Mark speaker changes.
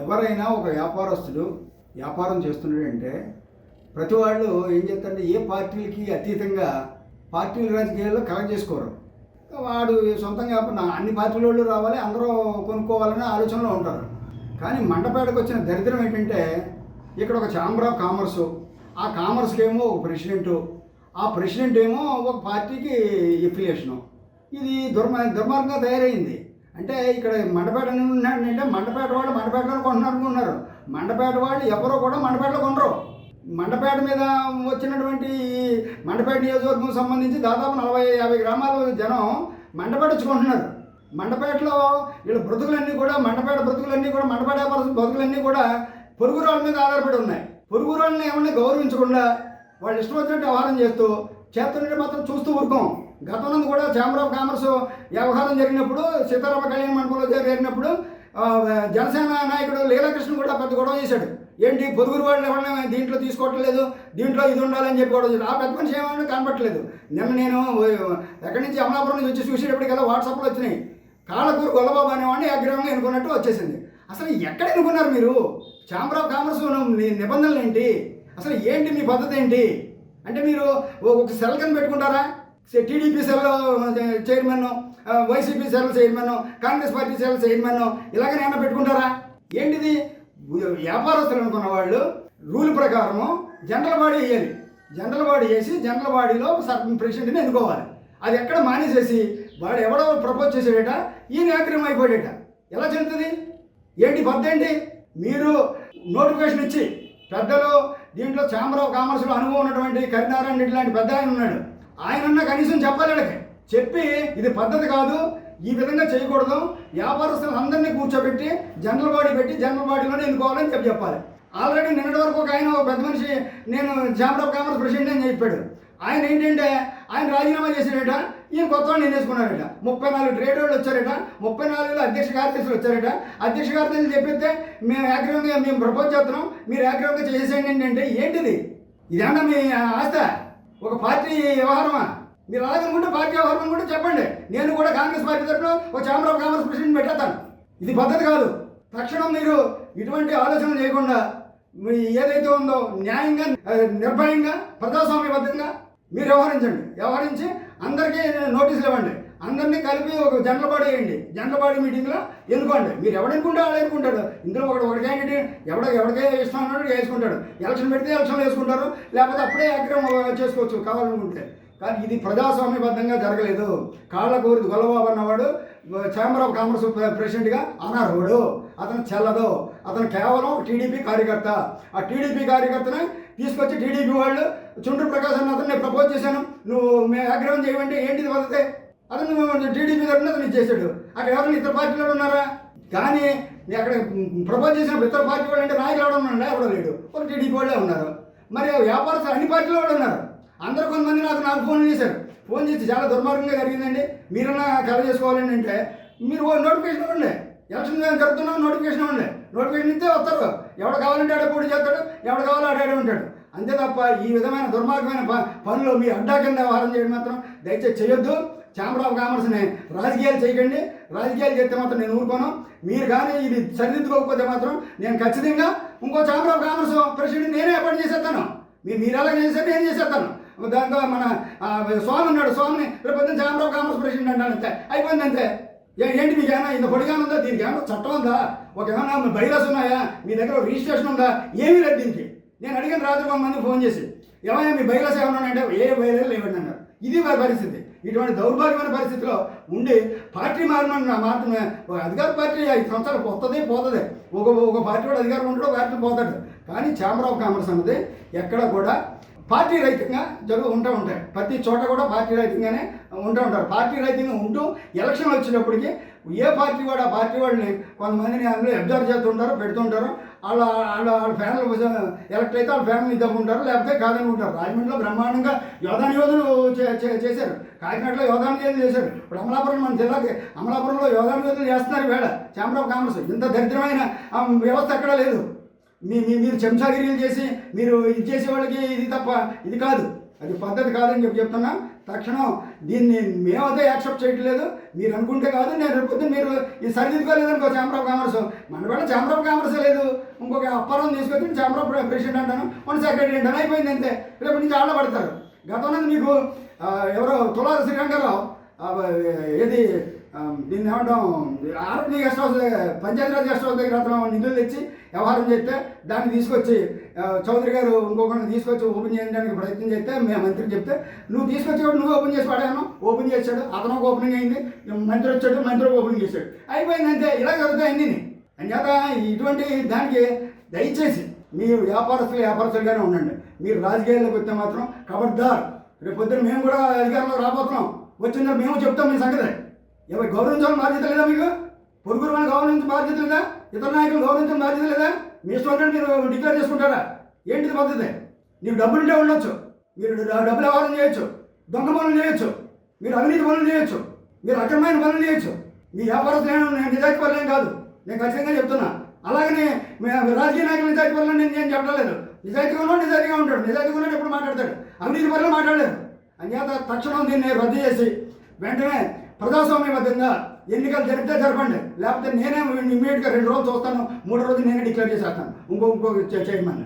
Speaker 1: ఎవరైనా ఒక వ్యాపారస్తుడు వ్యాపారం చేస్తున్నాడంటే ప్రతి వాళ్ళు ఏం చేస్తారంటే ఏ పార్టీలకి అతీతంగా పార్టీల రాజకీయాల్లో కలెక్ట్ చేసుకోరు. వాడు సొంతంగా అన్ని పార్టీల వాళ్ళు రావాలి అందరూ కొనుక్కోవాలనే ఆలోచనలో ఉంటారు. కానీ మండపేటకు వచ్చిన దరిద్రం ఏంటంటే ఇక్కడ ఒక ఛాంబర్ ఆఫ్ కామర్సు ఆ కామర్స్కి ఏమో ఒక ప్రెసిడెంటు ఆ ప్రెసిడెంట్ ఏమో ఒక పార్టీకి ఎఫిలియేషను. ఇది దుర్మ దుర్మార్గంగా తయారైంది. అంటే ఇక్కడ మండపేట ఉన్నాడంటే మండపేట వాళ్ళు మండపేటలో కొంటున్నారు అనుకున్నారు మండపేట వాళ్ళు ఎవరో కూడా మండపేటలో కొనరు. మండపేట మీద వచ్చినటువంటి మండపేట నియోజకవర్గం సంబంధించి దాదాపు నలభై యాభై గ్రామాల జనం మండపేట వచ్చుకుంటున్నారు మండపేటలో వీళ్ళ బ్రతుకులన్నీ కూడా మండపేట బ్రతుకులన్నీ కూడా మండపేట బ్రతుకులన్నీ కూడా పొరుగు వాళ్ళ మీద ఆధారపడి ఉన్నాయి. పొరుగు వాళ్ళని ఏమన్నా గౌరవించకుండా వాళ్ళు ఇష్టం వచ్చినట్టు వ్యవహారం చేస్తూ చేస్తుంటే మాత్రం చూస్తూ ఊరుకోం. గతంలో కూడా ఛాంబర్ ఆఫ్ కామర్స్ వ్యవహారం జరిగినప్పుడు సీతారామ కళ్యాణ మండపంలో జరిగినప్పుడు జనసేన నాయకుడు లీలాకృష్ణ కూడా పెద్ద గొడవ చేశాడు. ఏంటి పొరుగురు వాళ్ళు ఎవరైనా దీంట్లో తీసుకోవట్లేదు దీంట్లో ఇది ఉండాలని చెప్పి గొడవ చేశాడు. ఆ పెద్ద మనిషి ఏమైనా కనపట్లేదు నిన్న నేను ఎక్కడి నుంచి అమలాపురం నుంచి వచ్చి చూసేటప్పటికల్లా వాట్సాప్లో వచ్చినాయి. కాళ్ళకూరు గొల్లబాబు అనేవాడిని అగ్రహంగా ఎన్నుకున్నట్టు వచ్చేసింది. అసలు ఎక్కడ ఎన్నుకున్నారు మీరు? ఛాంబర్ ఆఫ్ కామర్స్ నిబంధనలు ఏంటి? అసలు ఏంటి మీ పద్ధతి ఏంటి? అంటే మీరు ఒక సెల్కని పెట్టుకుంటారా? TDP cell chairman YCP cell chairman Congress party cell chairman ఇలాగనే ఏమైనా పెట్టుకుంటారా? ఏంటిది? వ్యాపారస్తులు అనుకున్న వాళ్ళు రూల్ ప్రకారము జనరల్ బాడీ వేయాలి. జనరల్ బాడీ వేసి జనరల్ బాడీలో సర్టన్ ప్రెసిడెంట్ని ఎన్నుకోవాలి. అది ఎక్కడ మానేసేసి వాడు ఎవడో ప్రపోజ్ చేసాడట ఈయన ఆగ్రహం అయిపోయాడట. ఎలా చెందుతుంది ఏంటి పద్ధతి? మీరు నోటిఫికేషన్ ఇచ్చి పెద్దలు దీంట్లో ఛాంబర్ ఆఫ్ కామర్స్లో అనుభవం ఉన్నటువంటి కరీనారాయణ రెడ్డి లాంటి పెద్ద ఆయన ఉన్నాడు. ఆయనన్నా కనీసం చెప్పాలి చెప్పి ఇది పద్ధతి కాదు ఈ విధంగా చేయకూడదు. వ్యాపారస్తులు అందరినీ కూర్చోబెట్టి జనరల్ బాడీ పెట్టి జనరల్ బాడీలోనే ఎన్నుకోవాలని చెప్పి చెప్పాలి. ఆల్రెడీ నిన్నటి వరకు ఒక ఆయన ఒక పెద్ద మనిషి నేను ఛాంబర్ ఆఫ్ కామర్స్ ప్రెసిడెంట్ అని చెప్పాడు. ఆయన ఏంటంటే ఆయన రాజీనామా చేశాడట ఈయన కొత్త వాళ్ళు నేనేసుకున్నారట ముప్పై నాలుగు ట్రేడ్ వాళ్ళు వచ్చారట ముప్పై నాలుగులో అధ్యక్ష కార్యదర్శులు వచ్చారట. అధ్యక్ష కార్యదర్శులు చెప్పితే మేము ఏగ్రహంగా మేము ప్రపోజ్ చేస్తున్నాం మీరు ఏగ్రహంగా చేసేయండి ఏంటంటే ఏంటిది? ఇదేమన్నా మీ ఆస్త ఒక పార్టీ వ్యవహారమా? మీరు అలాగనుకుంటే పార్టీ వ్యవహారం అనుకుంటే చెప్పండి. నేను కూడా కాంగ్రెస్ పార్టీ తరఫున ఒక ఛాంబర్ ఆఫ్ కామర్స్ ప్రెసిడెంట్ పెట్టేస్తాను. ఇది పద్ధతి కాదు. తక్షణం మీరు ఇటువంటి ఆలోచన చేయకుండా మీ ఏదైతే ఉందో న్యాయంగా నిర్భయంగా నిర్భయంగా ప్రజాస్వామ్యబద్ధంగా మీరు వ్యవహరించండి. వ్యవహరించి అందరికీ నోటీసులు ఇవ్వండి. అందరినీ కలిపి ఒక జనరల్ బాడీ వేయండి. జనరల్ బాడీ మీటింగ్లో ఎన్నుకోండి. మీరు ఎవడు వాళ్ళు ఎన్నుకుంటాడు. ఇందులో ఒకటి ఒకటి క్యాండిడేట్ ఎవడ ఎవరికే ఇష్టం ఉన్నాడు వేసుకుంటాడు. ఎలక్షన్ పెడితే ఎలక్షన్ వేసుకుంటారు. లేకపోతే అప్పుడే అగ్రహం చేసుకోవచ్చు కావాలనుకుంటే. కానీ ఇది ప్రజాస్వామ్యబద్ధంగా జరగలేదు. కాళ్ళకూరి గొల్లబాబు అన్నవాడు ఛాంబర్ ఆఫ్ కామర్స్ ప్రెసిడెంట్గా అనర్హుడు. అతను చెల్లదు. అతను కేవలం టీడీపీ కార్యకర్త. ఆ టీడీపీ కార్యకర్తని తీసుకొచ్చి టీడీపీ వాళ్ళు చుండ్రు ప్రకాశ్ అన్న అతన్ని ప్రపోజ్ చేశాను. నువ్వు మేము ఆగ్రహం చేయమంటే ఏంటిది వదిలితే అతను టీడీపీ తరఫున అతను ఇచ్చేసాడు అక్కడ ఎవరైనా ఇతర పార్టీలో ఉన్నారా? కానీ అక్కడ ప్రపోజ్ చేసిన ఇతర పార్టీ వాళ్ళు అంటే నాయకులు ఎవడ ఉన్నాడు? ఎవడో లేడు. ఒక టీడీపీ వాళ్ళే ఉన్నారు. మరి వ్యాపారస్తులు అన్ని పార్టీలో వాళ్ళు ఉన్నారు. అందరు కొంతమంది నాకు నాకు ఫోన్ చేశారు. ఫోన్ చేసి చాలా దుర్మార్గంగా జరిగిందండి. మీరన్నా కల చేసుకోవాలండి అంటే మీరు ఓ నోటిఫికేషన్ ఇవ్వండి. ఎలక్షన్ జరుగుతున్నాం నోటిఫికేషన్ ఇవ్వండి. నోటిఫికేషన్ ఇస్తే వస్తారు. ఎవడు కావాలంటే ఆడ పోటీ చేస్తాడు ఎవడు కావాలో ఆడాడే ఉంటాడు. అంతే తప్ప ఈ విధమైన దుర్మార్గమైన ప- పనులు మీ అడ్డా కింద వ్యవహారం చేయడం మాత్రం దయచేసి చేయొద్దు. ఛాంబర్ ఆఫ్ కామర్స్ని రాజకీయాలు చేయకండి. రాజకీయాలు చేస్తే మాత్రం నేను ఊరుకోను. మీరు కానీ ఇది సరిదిద్దుకోకపోతే మాత్రం నేను ఖచ్చితంగా ఇంకో ఛాంబర్ ఆఫ్ కామర్స్ ప్రెసిడెంట్ నేనే అపాయింట్ చేసేస్తాను. మీరు మీరు ఎలా చేస్తే నేను చేసేస్తాను. దాంతో మన స్వామి ఉన్నాడు. స్వామిని రేపు పొద్దున్న ఛాంబర్ ఆఫ్ కామర్స్ ప్రెసిడెంట్ అంటాను అంతే. అయిపోయింది అంతే. ఏంటి మీకు ఏమైనా ఇంత పొడిగానే ఉందా? దీనికి ఏమైనా చట్టం ఉందా? ఒక ఏమైనా బైలాస్ ఉన్నాయా? మీ దగ్గర రిజిస్ట్రేషన్ ఉందా? ఏమీ లేదు దీనికి. నేను అడిగిన రాత్రి కొంతమంది ఫోన్ చేసి ఏమైనా మీ బైలాస్ ఏమన్నా అంటే ఏ బయలు లేవండి అన్నారు. ఇది వారి పరిస్థితి. ఇటువంటి దౌర్భాగ్యమైన పరిస్థితిలో ఉండి పార్టీ మారిన మాత్రమే ఒక అధికార పార్టీ ఐదు సంవత్సరాలు వస్తుంది పోతుంది. ఒక ఒక పార్టీ వాడు అధికారం ఉండడు ఒక పార్టీ పోతాడు. కానీ ఛాంబర్ ఆఫ్ కామర్స్ అన్నది ఎక్కడ కూడా పార్టీ రహితంగా జరుగు ఉంటూ ఉంటాయి. ప్రతి చోట కూడా పార్టీ రహితంగానే ఉంటూ ఉంటారు. పార్టీ రైతులు ఉంటూ ఎలక్షన్ వచ్చినప్పటికీ ఏ పార్టీ వాడు ఆ పార్టీ వాళ్ళని కొంతమందిని అందులో అబ్జర్వ్ చేస్తుంటారు పెడుతుంటారు. వాళ్ళ వాళ్ళ వాళ్ళ ఫ్యామిలీ ఎలక్ట్ అయితే వాళ్ళ ఫ్యామిలీ తప్పుకుంటారు లేకపోతే కాదనుకుంటారు రాజమండ్రిలో బ్రహ్మాండంగా యోధాన యోధులు చేశారు. కాకినాడలో యోధాన యోధులు చేశారు. ఇప్పుడు అమలాపురం మన జిల్లాకి అమలాపురంలో యోధాన యోధులు చేస్తున్నారు వేళ ఛాంబర్ ఆఫ్ కామర్స్. ఇంత దరిద్రమైన వ్యవస్థ ఎక్కడా లేదు. మీ మీ మీరు చెంచాగిరీలు చేసి మీరు ఇది చేసే వాళ్ళకి ఇది తప్ప ఇది కాదు. అది పద్ధతి కాదని చెప్పి చెప్తున్నా. తక్షణం దీన్ని మేమైతే యాక్సెప్ట్ చేయట్లేదు. మీరు అనుకుంటే కాదు నేను రేపు మీరు ఇది సరిదిద్దుకోలేదు అనుకో ఛాంబర్ ఆఫ్ కామర్స్. మన కూడా ఛాంబర్ ఆఫ్ కామర్స్ లేదు. ఇంకొక అప్పారం తీసుకొచ్చి ఛాంబర్ ఆఫ్ ప్రెసిడెంట్ అంటాను వన్ సెక్రటరీ అంటాను అయిపోయింది అంతే. రేపు నుంచి ఆళ్ళ పడతారు. గతంలో మీకు ఎవరో తులార శ్రీరంగారావు ఏది దీన్ని ఏమంటాం army guest house Panchayati Raj guest house దగ్గర అతను నిధులు తెచ్చి వ్యవహారం చేస్తే దాన్ని తీసుకొచ్చి చౌదరి గారు ఇంకొకరిని తీసుకొచ్చి ఓపెన్ చేయడానికి ప్రయత్నం చేస్తే మేము మంత్రికి చెప్తే నువ్వు తీసుకొచ్చి నువ్వు ఓపెన్ చేసి పడాను ఓపెన్ చేశాడు అతను ఒక ఓపెనింగ్ అయింది మంత్రి వచ్చాడు మంత్రి ఒక ఓపెనింగ్ చేశాడు. అయిపోయింది అంతే ఇలా జరుగుతాయి అంచేత ఇటువంటి దానికి దయచేసి మీరు వ్యాపారస్తులు వ్యాపారస్తులుగానే ఉండండి. మీరు రాజకీయాల్లోకి వస్తే మాత్రం ఖబర్దార్ రేపు పొద్దున మేము కూడా అధికారంలో రాబోతున్నాం. వచ్చిందని మేము చెప్తాం మీ సంగతి. ఎవరు గౌరవించాలని బాధ్యత లేదా మీకు? పొరుగురు వాళ్ళని గౌరవించిన బాధ్యత లేదా? ఇతర నాయకులు గౌరవించిన బాధ్యత లేదా? మీ ఇష్టం మీరు డిక్లేర్ చేసుకుంటారా? ఏంటిది పద్ధతి? నీకు డబ్బులు ఉంటే ఉండొచ్చు. మీరు డబ్బులు వ్యవహారం చేయొచ్చు. దొంగ పనులు చేయొచ్చు. మీరు అవినీతి పనులు చేయొచ్చు. మీరు అక్రమైన పనులు చేయొచ్చు. మీ వ్యాపారస్తులు నేను నేను నిజాయితీ పనులేం కాదు. నేను ఖచ్చితంగా చెప్తున్నా. అలాగనే రాజకీయ నాయకులు నిజాయితీ పనులు నేను నేను చెప్పడం లేదు. నిజాయితీగా నిజాయితీగా ఉంటాడు. నిజాయితీగా ఎప్పుడు మాట్లాడతాడు? అవినీతి పనులు మాట్లాడలేదు. అంచేత తక్షణం దీన్ని రద్దు చేసి వెంటనే ప్రజాస్వామ్యబద్ధంగా ఎన్నికలు జరిపితే జరపండి. లేకపోతే నేనే ఇమీడియట్గా రెండు రోజులు చూస్తాను మూడో రోజు నేనే డిక్లేర్ చేసేస్తాను. ఇంకో ఇంకో చే- చేయమని